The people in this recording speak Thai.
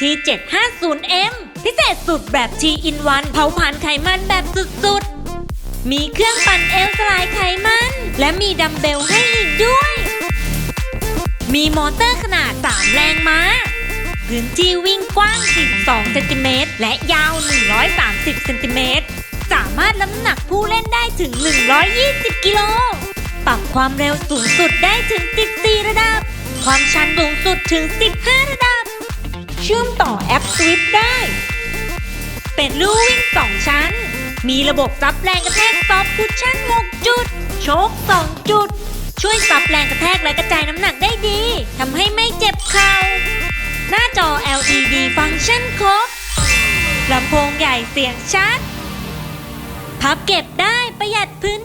T750M พิเศษสุดแบบ T in 1เผาผลาญไขมันแบบสุดๆ มีเครื่องปั่นเอวสลายไขมัน และมีดัมเบลให้อีกด้วย มีมอเตอร์ขนาด 3 แรงม้า พื้นที่วิ่งกว้าง42เซนติเมตร และยาว 130 เซนติเมตร สามารถรับน้ำหนักผู้เล่นได้ถึง 120 กิโล ปรับความเร็วสูงสุดได้ถึง 14 ระดับ ความชันสูงสุดถึง 15 ระดับ ชื่อมต่อแอป Swift ได้ เป็นลู่วิ่ง2ชั้น มีระบบซับแรงกระแทกซอฟคุชชั่น6จุด โชค 2 จุด ช่วยซับแรงกระแทกและกระจายน้ำหนักได้ดีทำให้ไม่เจ็บเข่าหน้าจอ LED ฟังก์ชันครบลำโพงใหญ่เสียงชัด พับเก็บได้ประหยัดพื้น